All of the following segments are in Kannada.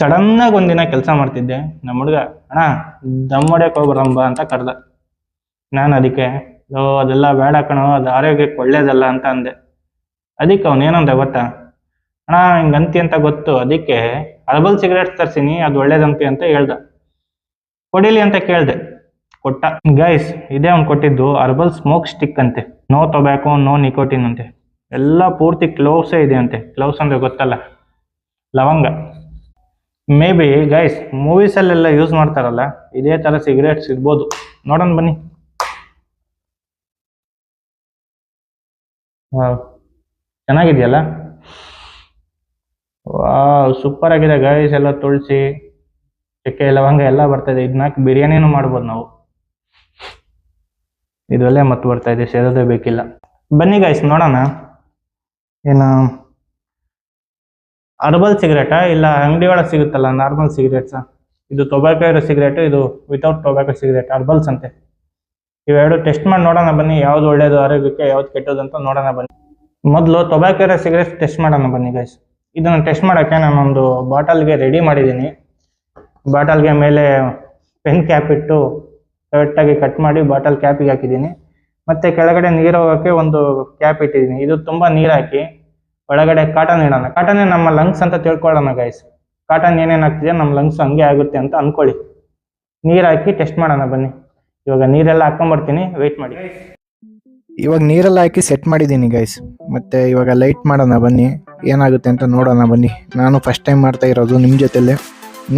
ಸಡನ್ನಾಗಿ ಒಂದಿನ ಕೆಲಸ ಮಾಡ್ತಿದ್ದೆ ನಮ್ಮ ಹುಡುಗ, ಅಣ್ಣ, ದಮ್ ಹೊಡ್ಯಕ್ ಹೋಗ್ಬರಂಬ ಅಂತ ಕರೆದ. ನಾನು ಅದಕ್ಕೆ ಓ ಅದೆಲ್ಲ ಬೇಡ ಕಣೋ, ಅದು ಆರೋಗ್ಯಕ್ಕೆ ಒಳ್ಳೇದಲ್ಲ ಅಂತ ಅಂದೆ. ಅದಕ್ಕೆ ಅವನು ಏನಂದ ಗೊತ್ತಾ? ಅಣ್ಣ, ಹಿಂಗಂತಿ ಅಂತ ಗೊತ್ತು, ಅದಕ್ಕೆ ಹರ್ಬಲ್ ಸಿಗರೇಟ್ ತರ್ಸಿನಿ, ಅದು ಒಳ್ಳೇದಂತಿ ಅಂತ ಹೇಳ್ದ. ಕೊಡಿಲಿ ಅಂತ ಕೇಳ್ದೆ. ಕೊಟ್ಟ. ಗೈಸ್, ಇದೇ ಅವ್ನು ಕೊಟ್ಟಿದ್ದು ಹರ್ಬಲ್ ಸ್ಮೋಕ್ ಸ್ಟಿಕ್ ಅಂತೆ. ನೋ ಟೊಬ್ಯಾಕೋ, ನೋ ನಿಕೋಟಿನ್ ಅಂತೆ. ಎಲ್ಲ ಪೂರ್ತಿ ಕ್ಲೋವ್ಸೇ ಇದೆ ಅಂತೆ. ಕ್ಲೋವ್ಸ್ ಅಂದ್ರೆ ಗೊತ್ತಲ್ಲ. ಲವಂಗ. ಮೇ ಬಿ ಗೈಸ್ ಮೂವೀಸಲ್ಲೆಲ್ಲ ಯೂಸ್ ಮಾಡ್ತಾರಲ್ಲ, ಇದೇ ಥರ ಸಿಗರೇಟ್ಸ್ ಇರ್ಬೋದು. ನೋಡೋಣ ಬನ್ನಿ. ಚೆನ್ನಾಗಿದೆಯಲ್ಲ? ವಾಹ್ ಸೂಪರ್ ಆಗಿದೆ ಗೈಸ್ ಎಲ್ಲ ತುಳಸಿ, ಚಕ್ಕೆ, ಲವಂಗ ಎಲ್ಲ ಬರ್ತಾಯಿದೆ ಇದನ್ನ ಹಾಕಿ ಬಿರಿಯಾನಿನೂ ಮಾಡ್ಬೋದು ನಾವು. ಇದೆಲ್ಲೇ ಮತ್ತೆ ಬರ್ತಾ ಇದೆ ಸೇರೋದೇ ಬೇಕಿಲ್ಲ. ಬನ್ನಿ ಗೈಸ್ ನೋಡೋಣ. ಏನು ಅರ್ಬಲ್ ಸಿಗರೇಟಾ ಇಲ್ಲ, ಅಂಗಡಿ ಒಳಗೆ ಸಿಗುತ್ತಲ್ಲ ನಾರ್ಮಲ್ ಸಿಗರೇಟ್ಸ ಇದು ಟೊಬ್ಯಾಕೋ ಇರೋ ಸಿಗರೇಟು ಇದು ವಿತೌಟ್ ಟೊಬ್ಯಾಕೋ ಸಿಗರೇಟ್ ಅರ್ಬಲ್ಸ್ ಅಂತೆ. ಇವೆರಡು ಟೆಸ್ಟ್ ಮಾಡಿ ನೋಡೋಣ ಬನ್ನಿ, ಯಾವ್ದು ಒಳ್ಳೇದು, ಆರೋಗ್ಯಕ್ಕೆ ಯಾವ್ದು ಕೆಟ್ಟದ್ದು ಅಂತ ನೋಡೋಣ ಬನ್ನಿ. ಮೊದಲು ಟೊಬ್ಯಾಕೋ ಇರೋ ಸಿಗರೇಟ್ ಟೆಸ್ಟ್ ಮಾಡೋಣ ಬನ್ನಿ ಗೈಸ್ ಇದನ್ನು ಟೆಸ್ಟ್ ಮಾಡೋಕ್ಕೆ ನಾನೊಂದು ಬಾಟಲ್ಗೆ ರೆಡಿ ಮಾಡಿದ್ದೀನಿ. ಬಾಟಲ್ಗೆ ಮೇಲೆ ಪೆನ್ ಕ್ಯಾಪ್ ಇಟ್ಟು ಕರೆಕ್ಟಾಗಿ ಕಟ್ ಮಾಡಿ ಬಾಟಲ್ ಕ್ಯಾಪಿಗೆ ಹಾಕಿದ್ದೀನಿ. ಮತ್ತೆ ಕೆಳಗಡೆ ನೀರು ಹೋಗೋಕ್ಕೆ ಒಂದು ಕ್ಯಾಪ್ ಇಟ್ಟಿದ್ದೀನಿ. ಇದು ತುಂಬ ನೀರು ಹಾಕಿ ಒಳಗಡೆ ಕಾಟನ್ ಇಡೋಣ. ಕಾಟನ್ ನಮ್ಮ ಲಂಗ್ಸ್ ಅಂತ ತಿಳ್ಕೊಳ್ಳೋಣ ಗೈಸ್ ಕಾಟನ್ ಏನೇನಾಗ್ತಿದೆ ನಮ್ಮ ಲಂಗ್ಸ್ ಹಂಗೆ ಆಗುತ್ತೆ ಅಂತ ಅನ್ಕೊಳ್ಳಿ. ನೀರು ಹಾಕಿ ಟೆಸ್ಟ್ ಮಾಡೋಣ ಬನ್ನಿ. ಇವಾಗ ನೀರೆಲ್ಲ ಹಾಕೊಂಬರ್ತೀನಿ ವೆಯ್ಟ್ ಮಾಡಿ. ಇವಾಗ ನೀರೆಲ್ಲ ಹಾಕಿ ಸೆಟ್ ಮಾಡಿದ್ದೀನಿ ಗೈಸ್ ಮತ್ತೆ ಇವಾಗ ಲೈಟ್ ಮಾಡೋಣ ಬನ್ನಿ. ಏನಾಗುತ್ತೆ ಅಂತ ನೋಡೋಣ ಬನ್ನಿ. ನಾನು ಫಸ್ಟ್ ಟೈಮ್ ಮಾಡ್ತಾ ಇರೋದು ನಿಮ್ಮ ಜೊತೆಲೆ.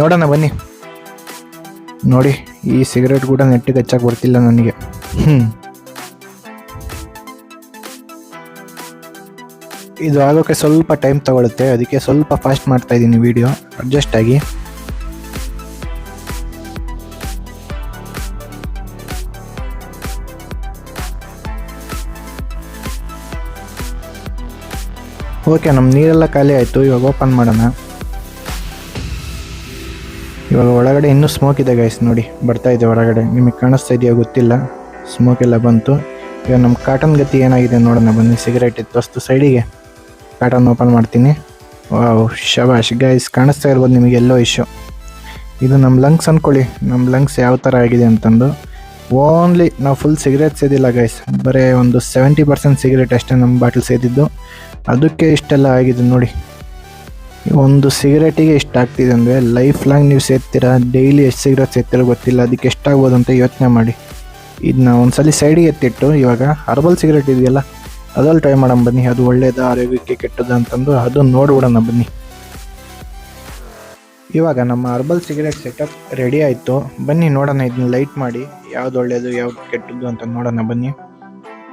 ನೋಡೋಣ ಬನ್ನಿ. ನೋಡಿ, ಈ ಸಿಗರೇಟ್ ಕೂಡ ನೆಟ್ಟಿಗೆ ಹಚ್ಚಕ್ಕೆ ಬರ್ತಿಲ್ಲ ನನಗೆ. ಹ್ಞೂ ಇದು ಆಗೋಕ್ಕೆ ಸ್ವಲ್ಪ ಟೈಮ್ ತಗೊಳುತ್ತೆ. ಅದಕ್ಕೆ ಸ್ವಲ್ಪ ಫಾಸ್ಟ್ ಮಾಡ್ತಾ ಇದ್ದೀನಿ ವಿಡಿಯೋ ಅಡ್ಜಸ್ಟ್ ಆಗಿ. ಓಕೆ ನಮ್ಮ ನೀರೆಲ್ಲ ಖಾಲಿ ಆಯಿತು. ಇವಾಗ ಓಪನ್ ಮಾಡೋಣ. ಇವಾಗ ಒಳಗಡೆ ಇನ್ನೂ ಸ್ಮೋಕ್ ಇದೆ ಗೈಸ್ ನೋಡಿ, ಬರ್ತಾ ಇದೆ ಹೊರಗಡೆ. ನಿಮಗೆ ಕಾಣಿಸ್ತಾ ಇದೆಯಾ ಗೊತ್ತಿಲ್ಲ. ಸ್ಮೋಕ್ ಎಲ್ಲ ಬಂತು. ಇವಾಗ ನಮ್ಮ ಕಾಟನ್ ಗತಿ ಏನಾಗಿದೆ ನೋಡೋಣ. ಬನ್ನಿ ಸಿಗರೇಟ್ ಇತ್ತು ಅಷ್ಟು ಸೈಡಿಗೆ ಕಾಟನ್ ಓಪನ್ ಮಾಡ್ತೀನಿ. ವಾವ್ ಶಬಾಷ್ ಗೈಸ್ ಕಾಣಿಸ್ತಾ ಇರ್ಬೋದು ನಿಮಗೆ ಎಲ್ಲೋ ಇಶ್ಯೂ ಇದು ನಮ್ಮ ಲಂಗ್ಸ್ ಅಂದ್ಕೊಳ್ಳಿ ನಮ್ಮ ಲಂಗ್ಸ್ ಯಾವ ಥರ ಆಗಿದೆ ಅಂತಂದು. ಓನ್ಲಿ ನಾವು ಫುಲ್ ಸಿಗರೇಟ್ ಸೇದಿಲ್ಲ ಗೈಸ್ ಬರೀ ಒಂದು ಸೆವೆಂಟಿ ಪರ್ಸೆಂಟ್ ಸಿಗರೇಟ್ ಅಷ್ಟೇ ನಮ್ಮ ಬಾಟಲ್ ಸೇದಿದ್ದು. ಅದಕ್ಕೆ ಇಷ್ಟೆಲ್ಲ ಆಗಿದೆ ನೋಡಿ. ಒಂದು ಸಿಗರೇಟಿಗೆ ಇಷ್ಟ ಆಗ್ತಿದೆ ಅಂದರೆ ಲೈಫ್ ಲಾಂಗ್ ನೀವು ಸೇರ್ತೀರಾ ಡೈಲಿ ಎಷ್ಟು ಸಿಗರೇಟ್ ಸೇರ್ತೀರೋ ಗೊತ್ತಿಲ್ಲ, ಅದಕ್ಕೆ ಎಷ್ಟಾಗ್ಬೋದು ಅಂತ ಯೋಚನೆ ಮಾಡಿ. ಇದನ್ನ ಒಂದ್ಸಲಿ ಸೈಡಿಗೆ ಎತ್ತಿಟ್ಟು ಇವಾಗ ಹರ್ಬಲ್ ಸಿಗರೇಟ್ ಇದೆಯಲ್ಲ ಅದ್ರಲ್ಲಿ ಟ್ರೈ ಮಾಡೋಣ ಬನ್ನಿ. ಅದು ಒಳ್ಳೇದ, ಆರೋಗ್ಯಕ್ಕೆ ಕೆಟ್ಟದ ಅಂತಂದು ಅದು ನೋಡ್ಬಿಡೋಣ ಬನ್ನಿ. ಇವಾಗ ನಮ್ಮ ಹರ್ಬಲ್ ಸಿಗರೇಟ್ ಸೆಟಪ್ ರೆಡಿ ಆಯಿತು. ಬನ್ನಿ ನೋಡೋಣ ಇದನ್ನ ಲೈಟ್ ಮಾಡಿ. ಯಾವ್ದು ಒಳ್ಳೇದು, ಯಾವ್ದು ಕೆಟ್ಟದ್ದು ಅಂತ ನೋಡೋಣ ಬನ್ನಿ.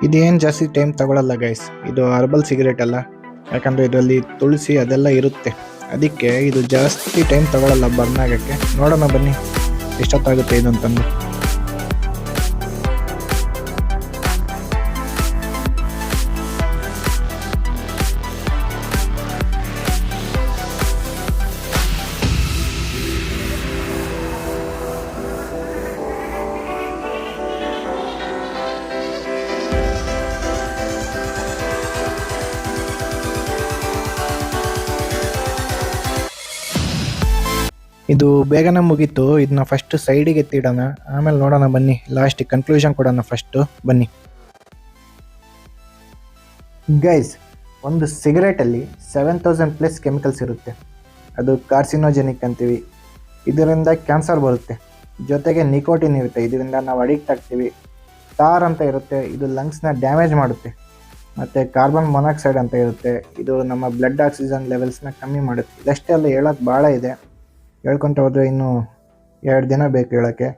ಇದೇನು ಜಾಸ್ತಿ ಟೈಮ್ ತಗೊಳ್ಳಲ್ಲ ಗೈಸ್ ಇದು ಹರ್ಬಲ್ ಸಿಗರೇಟ್ ಅಲ್ಲ. ಯಾಕಂದರೆ ಇದರಲ್ಲಿ ತುಳಸಿ ಅದೆಲ್ಲ ಇರುತ್ತೆ. ಅದಕ್ಕೆ ಇದು ಜಾಸ್ತಿ ಟೈಮ್ ತಗೊಳ್ಳಲ್ಲ ಬರ್ನ್ ಆಗೋಕ್ಕೆ ನೋಡೋಣ ಬನ್ನಿ. ಎಷ್ಟೊತ್ತಾಗುತ್ತೆ ಇದು ಅಂತಂದು. ಇದು ಬೇಗನೆ ಮುಗೀತು. ಇದನ್ನ ಫಸ್ಟ್ ಸೈಡಿಗೆ ಎತ್ತಿಡೋಣ. ಆಮೇಲೆ ನೋಡೋಣ ಬನ್ನಿ. ಲಾಸ್ಟಿಗೆ ಕನ್ಕ್ಲೂಷನ್ ಕೊಡೋಣ ಫಸ್ಟು ಬನ್ನಿ. ಗೈಸ್ ಒಂದು ಸಿಗರೇಟಲ್ಲಿ ಸೆವೆನ್ ತೌಸಂಡ್ ಪ್ಲಸ್ ಕೆಮಿಕಲ್ಸ್ ಇರುತ್ತೆ. ಅದು ಕಾರ್ಸಿನೋಜೆನಿಕ್ ಅಂತೀವಿ. ಇದರಿಂದ ಕ್ಯಾನ್ಸರ್ ಬರುತ್ತೆ. ಜೊತೆಗೆ ನಿಕೋಟಿನ್ ಇರುತ್ತೆ. ಇದರಿಂದ ನಾವು ಅಡಿಕ್ಟ್ ಆಗ್ತೀವಿ. ಟಾರ್ ಅಂತ ಇರುತ್ತೆ. ಇದು ಲಂಗ್ಸ್ನ ಡ್ಯಾಮೇಜ್ ಮಾಡುತ್ತೆ. ಮತ್ತು ಕಾರ್ಬನ್ ಮೊನಾಕ್ಸೈಡ್ ಅಂತ ಇರುತ್ತೆ. ಇದು ನಮ್ಮ ಬ್ಲಡ್ ಆಕ್ಸಿಜನ್ ಲೆವೆಲ್ಸ್ನ ಕಮ್ಮಿ ಮಾಡುತ್ತೆ. ಇದಷ್ಟೇ ಅಲ್ಲ ಹೇಳೋಕ್ಕೆ ಭಾಳ ಇದೆ. ಹೇಳ್ಕೊತ ಹೋದ್ರೆ ಇನ್ನು ಎರಡು ದಿನ ಬೇಕು ಹೇಳೋಕ್ಕೆ.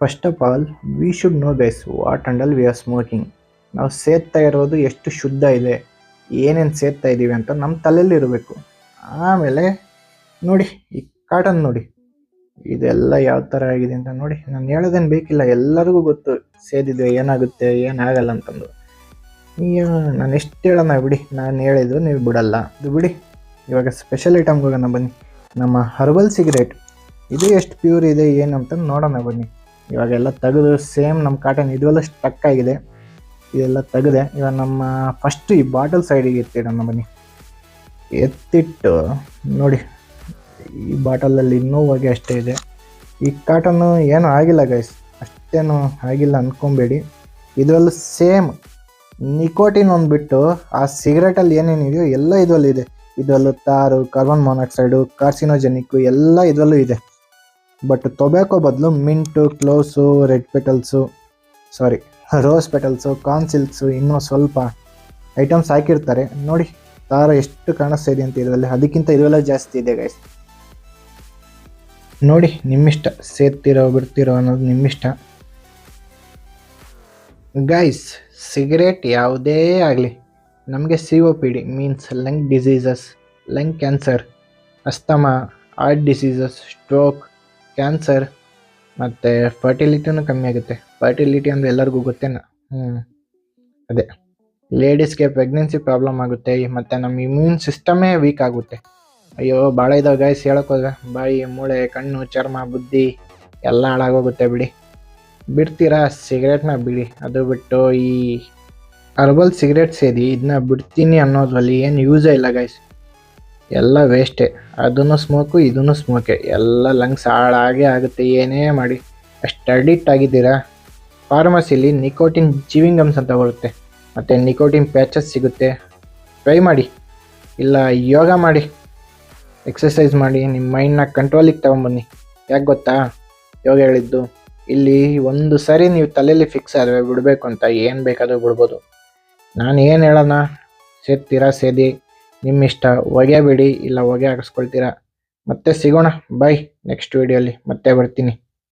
First of all we should know guys what and all we are smoking ನಾವು ಸೇರ್ತಾ ಇರೋದು ಎಷ್ಟು ಶುದ್ಧ ಇದೆ, ಏನೇನು ಸೇರ್ತಾ ಇದ್ದೀವಿ ಅಂತ ನಮ್ಮ ತಲೆಯಲ್ಲಿ ಇರಬೇಕು. ಆಮೇಲೆ ನೋಡಿ, ಈ ಕಾಟನ್ ನೋಡಿ, ಇದೆಲ್ಲ ಯಾವ ಥರ ಆಗಿದೆ ಅಂತ ನೋಡಿ, ನಾನು ಹೇಳೋದೇನು ಬೇಕಿಲ್ಲ, ಎಲ್ಲರಿಗೂ ಗೊತ್ತು ಸೇದಿದ್ವಿ ಏನಾಗುತ್ತೆ, ಏನಾಗಲ್ಲ ಅಂತಂದು. ನಾನು ಎಷ್ಟು ಹೇಳೋಣ ಬಿಡಿ, ನಾನು ಹೇಳಿದ್ರು ನೀವು ಬಿಡಲ್ಲ. ಇದು ಬಿಡಿ, ಇವಾಗ ಸ್ಪೆಷಲ್ ಐಟಮ್ಗೆ ಹೋಗೋಣ ಬನ್ನಿ. ನಮ್ಮ ಹರ್ಬಲ್ ಸಿಗರೇಟ್ ಇದು ಎಷ್ಟು ಪ್ಯೂರ್ ಇದೆ, ಏನು ಅಂತ ನೋಡೋಣ ಬನ್ನಿ. ಇವಾಗೆಲ್ಲ ತೆಗೆದು ಸೇಮ್ ನಮ್ಮ ಕಾಟನ್ ಇದೆಲ್ಲ ಸ್ಟಕ್ ಆಗಿದೆ. ಇದೆಲ್ಲ ತೆಗೆದೆ. ಇವಾಗ ನಮ್ಮ ಫಸ್ಟ್ ಈ ಬಾಟಲ್ ಸೈಡಿಗೆ ಎತ್ತಿಡೋಣ ಬನ್ನಿ. ಎತ್ತಿಟ್ಟು ನೋಡಿ, ಈ ಬಾಟಲಲ್ಲಿ ಇನ್ನೂ ಹೊಗೆ ಅಷ್ಟೇ ಇದೆ. ಈ ಕಾಟನ್ನು ಏನೂ ಆಗಿಲ್ಲ ಗೈಸ್ ಅಷ್ಟೇನು ಆಗಿಲ್ಲ ಅಂದ್ಕೊಬೇಡಿ ಇದರಲ್ಲೂ ಸೇಮ್ ನಿಕೋಟಿನ್ ಒಂದು ಬಿಟ್ಟು ಆ ಸಿಗರೇಟಲ್ಲಿ ಏನೇನಿದೆಯೋ ಎಲ್ಲ ಇದರಲ್ಲೂ ಇದೆ ಇದರಲ್ಲೂ ತಾರು ಕಾರ್ಬನ್ ಮೊನಾಕ್ಸೈಡು ಕಾರ್ಸಿನೋಜೆನಿಕ್ಕು ಎಲ್ಲ ಇದರಲ್ಲೂ ಇದೆ. ಬಟ್ ತೊಬ್ಯಾಕೋ ಬದಲು mint cloves red petals sorry rose petals ಕಾನ್ಸಿಲ್ಸ್ ಇನ್ನೂ ಸ್ವಲ್ಪ ಐಟಮ್ಸ್ ಹಾಕಿರ್ತಾರೆ. ನೋಡಿ ತಾರ ಎಷ್ಟು ಕಾಣಿಸ್ತಾ ಇದೆ ಅಂತ ಇದರಲ್ಲಿ. ಅದಕ್ಕಿಂತ ಇದೆಲ್ಲ ಜಾಸ್ತಿ ಇದೆ ಗೈಸ್ ನೋಡಿ, ನಿಮ್ಮಿಷ್ಟ ಸೇರ್ತಿರೋ, ಬಿಡ್ತಿರೋ ಅನ್ನೋದು ನಿಮ್ಮಿಷ್ಟ. ಗೈಸ್ ಸಿಗರೇಟ್ ಯಾವುದೇ ಆಗಲಿ. ನಮಗೆ C O P D means lung diseases lung cancer asthma heart diseases stroke cancer ಮತ್ತು ಫರ್ಟಿಲಿಟಿನೂ ಕಮ್ಮಿ ಆಗುತ್ತೆ. ಫರ್ಟಿಲಿಟಿ ಅಂದರೆ ಎಲ್ಲರಿಗೂ ಗೊತ್ತೇನ? ಹ್ಞೂ ಅದೇ. ಲೇಡೀಸ್ಗೆ ಪ್ರೆಗ್ನೆನ್ಸಿ ಪ್ರಾಬ್ಲಮ್ ಆಗುತ್ತೆ, ಮತ್ತು ನಮ್ಮ ಇಮ್ಯೂನ್ ಸಿಸ್ಟಮೇ ವೀಕ್ ಆಗುತ್ತೆ. ಅಯ್ಯೋ ಭಾಳ ಇದಾವೆ ಗಾಯ್ಸ್ ಹೇಳೋಕ್ಕೋದ್ರೆ ಬಾಯಿ, ಮೂಳೆ, ಕಣ್ಣು, ಚರ್ಮ, ಬುದ್ಧಿ ಎಲ್ಲ ಹಾಳಾಗೋಗುತ್ತೆ ಬಿಡಿ. ಬಿಡ್ತೀರಾ? ಸಿಗರೇಟ್ನ ಬಿಡಿ. ಅದು ಬಿಟ್ಟು ಈ ಹರ್ಬಲ್ ಸಿಗರೇಟ್ ಸೇದಿ ಇದನ್ನ ಬಿಡ್ತೀನಿ ಅನ್ನೋದ್ರಲ್ಲಿ ಏನು ಯೂಸೇ ಇಲ್ಲ ಗೈಸ್ ಎಲ್ಲ ವೇಸ್ಟೇ ಅದನ್ನು ಸ್ಮೋಕು ಇದನ್ನು ಸ್ಮೋಕೆ ಎಲ್ಲ ಲಂಗ್ಸ್ ಹಾಳಾಗೇ ಆಗುತ್ತೆ. ಏನೇ ಮಾಡಿ. ಅಷ್ಟು ಅಡಿಕ್ಟ್ ಆಗಿದ್ದೀರಾ? ಫಾರ್ಮಸಿಲಿ ನಿಕೋಟಿನ್ ಜೀವಿಂಗಮ್ಸ್ ಅಂತ ಬರುತ್ತೆ. ಮತ್ತು ನಿಕೋಟಿನ್ ಪ್ಯಾಚಸ್ ಸಿಗುತ್ತೆ. ಟ್ರೈ ಮಾಡಿ. ಇಲ್ಲ, ಯೋಗ ಮಾಡಿ. ಎಕ್ಸಸೈಸ್ ಮಾಡಿ. ನಿಮ್ಮ ಮೈಂಡ್ನ ಕಂಟ್ರೋಲಿಗೆ ತೊಗೊಂಬನ್ನಿ. ಯಾಕೆ ಗೊತ್ತಾ? ಯೋಗ ಹೇಳಿದ್ದು, ಇಲ್ಲಿ ಒಂದು ಸರಿ ನೀವು ತಲೆಯಲ್ಲಿ ಫಿಕ್ಸ್ ಆದರೆ ಬಿಡಬೇಕು ಅಂತ ಏನು ಬೇಕಾದರೂ ಬಿಡ್ಬೋದು. ನಾನು ಏನು ಹೇಳೋಣ ಸೇರ್ತೀರಾ ಸೇದಿ. ನಿಮ್ಮ ಇಷ್ಟ ಹೊಗೆ ಬಿಡಿ, ಇಲ್ಲ ಹೊಗೆ ಹಾಕಿಸ್ಕೊಳ್ತೀರಾ. ಮತ್ತೆ ಸಿಗೋಣ. ಬಾಯ್ ನೆಕ್ಸ್ಟ್ ವೀಡಿಯೋಲಿ ಮತ್ತೆ ಬರ್ತೀನಿ.